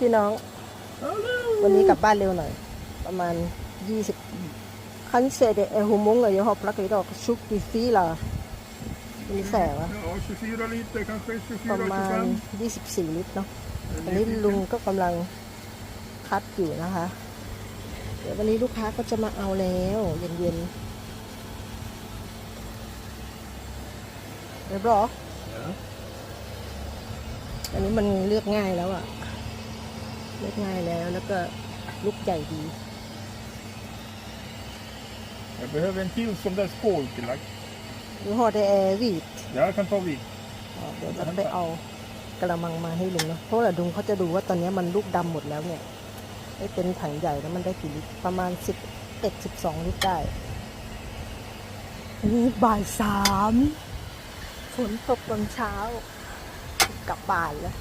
พี่น้อง วันนี้กลับบ้านเร็วหน่อย ประมาณยี่สิบคันเซเดเอฮูมงเลยฮอปลักอีดอกชุกดิฟีล่ะมีแสวะ Ja, 24 liter kanske, ประมาณ 24-25. 24ลิตรเนาะอันนี้ลุงก็กำลังคัดอยู่นะคะ เดี๋ยววันนี้ลูกค้าก็จะมาเอาแล้วเย็นๆเรียบร้อย Ja. อันนี้มันเลือกง่ายแล้วอะ เลือกง่ายแล้ว แล้วก็ลูกใหญ่ดี Jag behöver en till sån där skål till lax. หรือห่อไดแอร์วีด Ja, jag kan ta vid. เดี๋ยวจะไปเอากระมังมาให้ลุงนะเพราะว่าลุงเขาจะดูว่าตอนนี้มันลูกดำหมดแล้วเนี่ยไอ้เป็นถังใหญ่แล้วมันได้กี่ลิตรประมาณสิบเอ็ดสิบสองลิตรได้นี่บ่ายสามฝนตกตอนเช้า กลับบ้านแล้ว